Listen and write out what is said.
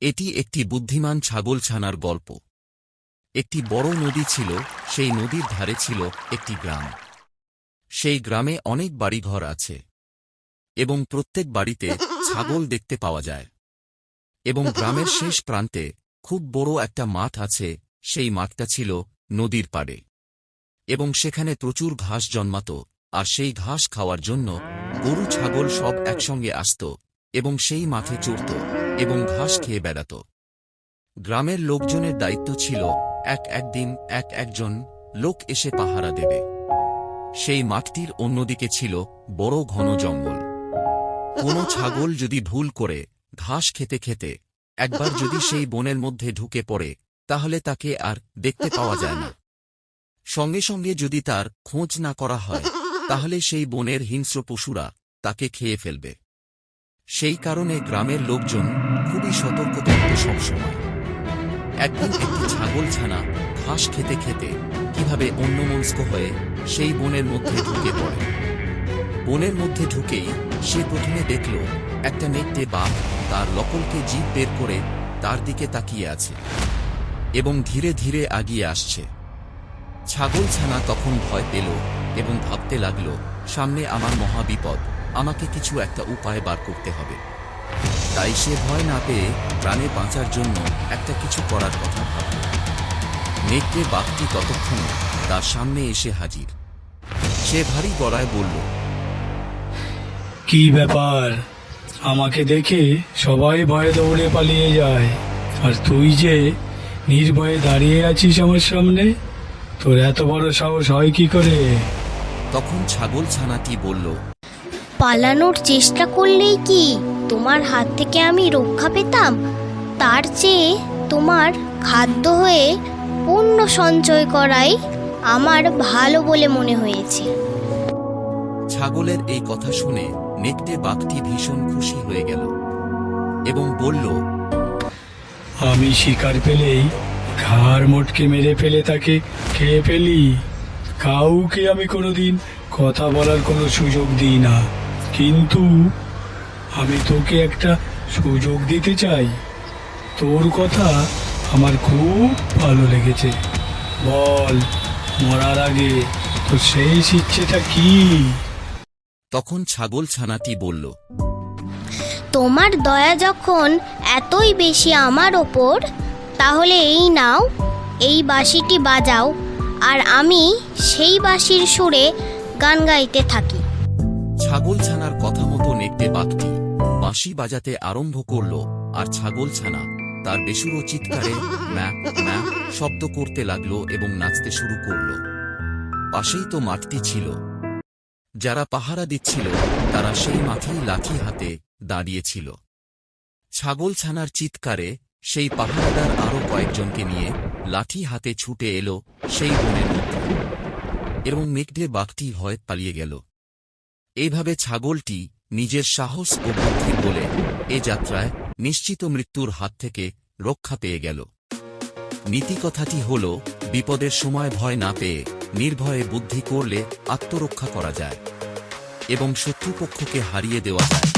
একটি বুদ্ধিমান ছাগলছানার গল্প। একটি বড় নদী ছিল, সেই নদীর ধারে ছিল একটি গ্রাম। সেই গ্রামে অনেক বাড়িঘর আছে। এবং প্রত্যেক বাড়িতে ছাগল দেখতে পাওয়া যায়। এবং গ্রামের শেষ প্রান্তে খুব বড় একটা মাঠ আছে, সেই মাঠটা ছিল নদীর পাড়ে। এবং সেখানে প্রচুর ঘাস জন্মাত, আর সেই ঘাস খাওয়ার জন্য গরু ছাগল সব একসঙ্গে আসত, এবং সেই মাঠে চড়ত। এবং ঘাস খেয়ে বেড়াত। গ্রামের লোকজনের দায়িত্ব ছিল, এক একদিন এক একজন লোক এসে পাহারা দেবে। সেই মাঠটির অন্যদিকে ছিল বড় ঘন জঙ্গল। কোনো ছাগল যদি ভুল করে, ঘাস খেতে খেতে, একবার যদি সেই বনের মধ্যে ঢুকে পড়ে, তাহলে তাকে আর দেখতে পাওয়া যায় না। সঙ্গে সঙ্গে যদি তার খোঁজ না করা হয়, তাহলে সেই বনের হিংস্র পশুরা তাকে খেয়ে ফেলবে। সেই কারণে গ্রামের লোকজন খুবই সতর্ক থাকত সবসময়। একদিন একটি ছাগল ছানা ঘাস খেতে খেতে কীভাবে অন্যমনস্ক হয়ে সেই বনের মধ্যে ঢুকে পড়ে। বনের মধ্যে ঢুকেই সে প্রথমে দেখল একটা নেকটে বাঘ তার লকলকে জিভ বের করে তার দিকে তাকিয়ে আছে এবং ধীরে ধীরে আগিয়ে আসছে। ছাগল ছানা তখন ভয় পেল এবং ভাবতে লাগল, সামনে আমার মহাবিপদ, আমাকে কিছু একটা উপায় বার করতে হবে। তাই সে ভয় না পেয়ে প্রাণে বাঁচার জন্য একটা কিছু করার কথা ভাবল। নেকড়ে বাঘটি ততক্ষণ তার সামনে এসে হাজির। সে ভারী গলায় বলল কি ব্যাপার? আমাকে দেখে সবাই ভয়ে দৌড়ে পালিয়ে যায়। আর তুই যে নির্ভয়ে দাঁড়িয়ে আছিস আমার সামনে তোর এত বড় সাহস হয় কি করে? তখন ছাগল ছানাটি বলল পালানোর চেষ্টা করলেই কি? তোমার হাত থেকে আমি রক্ষা পেতাম তার চেয়ে তোমার খাদ্য হয়ে পুণ্য সঞ্চয় করাই আমার ভালো বলে মনে হয়েছে। ছাগলের এই কথা শুনে নেকটে বাঘটি ভীষণ খুশি হয়ে গেল এবং বলল আমি শিকার পেলেই ঘাড় মোটকে মেরে ফেলে তাকে খেয়ে ফেলি। কাউকে আমি কোনোদিন কথা বলার কোনো সুযোগ দিই না। কিন্তু আমি তোকে একটা সুযোগ দিতে চাই। তোর কথা আমার খুব ভালো লেগেছে। বল মরার আগে তো সেই ইচ্ছেটা কি? তখন ছাগল ছানাটি বলল তোমার দয়া যখন এতই বেশি আমার ওপর তাহলে এই নাও এই বাঁশিটি বাজাও আর আমি সেই বাঁশির সুরে গান গাইতে থাকি। ছাগল ছানার কথা মতো নেকটে বাঘটি বাঁশি বাজাতে আরম্ভ করল, আর ছাগল ছানা, তার বেসুরো চিৎকারে ম্যা ম্যা, শব্দ করতে লাগল এবং নাচতে শুরু করল। পাশেই তো মাঠটি ছিল। যারা পাহারা দিচ্ছিল, তারা সেই মাঠেই লাঠি হাতে দাঁড়িয়েছিল। ছাগল ছানার চিৎকারে সেই পাহারাদার আরও কয়েকজনকে নিয়ে লাঠি হাতে ছুটে এলো সেই বনের মধ্যে। এবং মেঘডে বাঘটি হয় পালিয়ে গেল। এইভাবে ছাগলটি নিজের সাহস ও বুদ্ধির বলে এ যাত্রায় নিশ্চিত মৃত্যুর হাত থেকে রক্ষা পেয়ে গেল। নীতিকথাটি হল, বিপদের সময় ভয় না পেয়ে নির্ভয়ে বুদ্ধি করলে আত্মরক্ষা করা যায় এবং শত্রুপক্ষকে হারিয়ে দেওয়া যায়।